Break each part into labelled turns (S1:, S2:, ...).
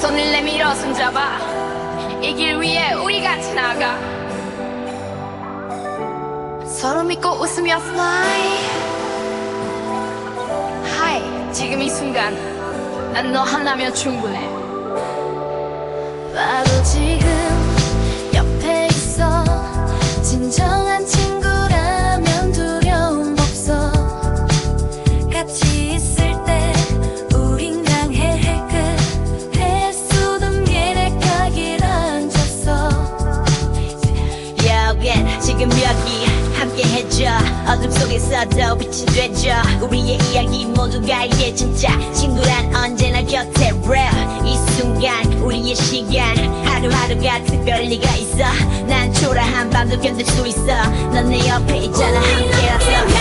S1: 손을 내밀어 손잡아. 이 길 위에 우리 같이 나가. 서로 믿고 웃으며 fly. Hi. 지금 이 순간 난 너 하나면 충분해.
S2: 나도 지금
S3: 어둠 속에 서도 빛이 되죠. 우리의 이야기 모두가 이게 진짜 친구란 언제나 곁에 real 이 순간 우리의 시간. 하루하루가 특별할 리가 있어. 난 초라한 밤도 견딜 수 있어. 넌 내 옆에 있잖아. 함께라서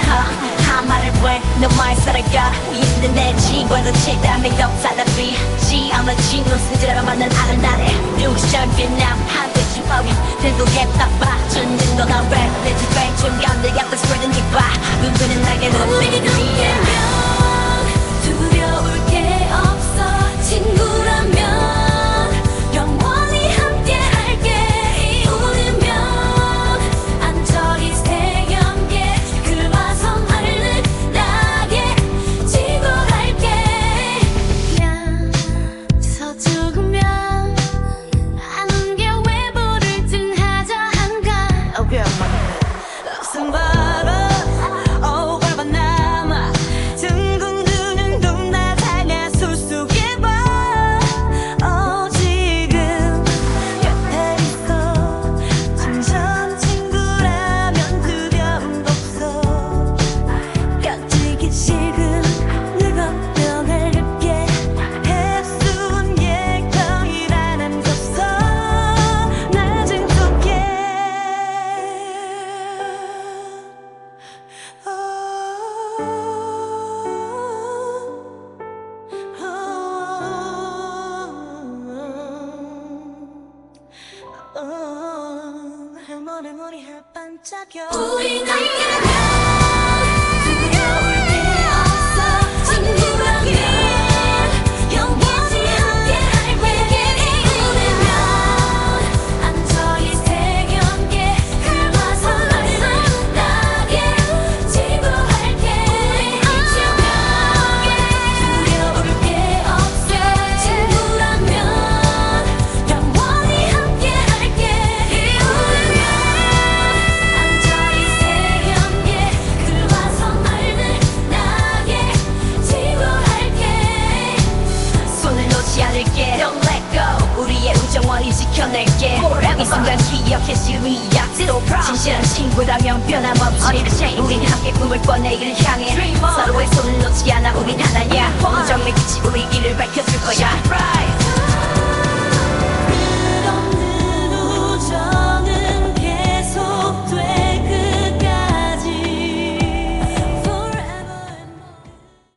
S3: 너한 말을 왜너 말 살아가. 있는 내 친구도 치담이 덮살라비지 않은 친구 스즈라만 난 아는 나래 눈시절 빛남 한 듯이 뻐기 들고 햇딱 봐. 전진 너가 왜내 집에 중간 내 곁에 스프레드 니봐 눈부는 날개
S2: 우리
S3: 눈빛 着用 지켜낼게. 이 순간 기억해 시위 약지로 진실한 친구라면 변함없이. 우린 함께 꿈을 꿔 내일을 향해. 서로의 손을 놓지 않아 우린 하나야. 우정의 빛이 우리 길을 밝혀줄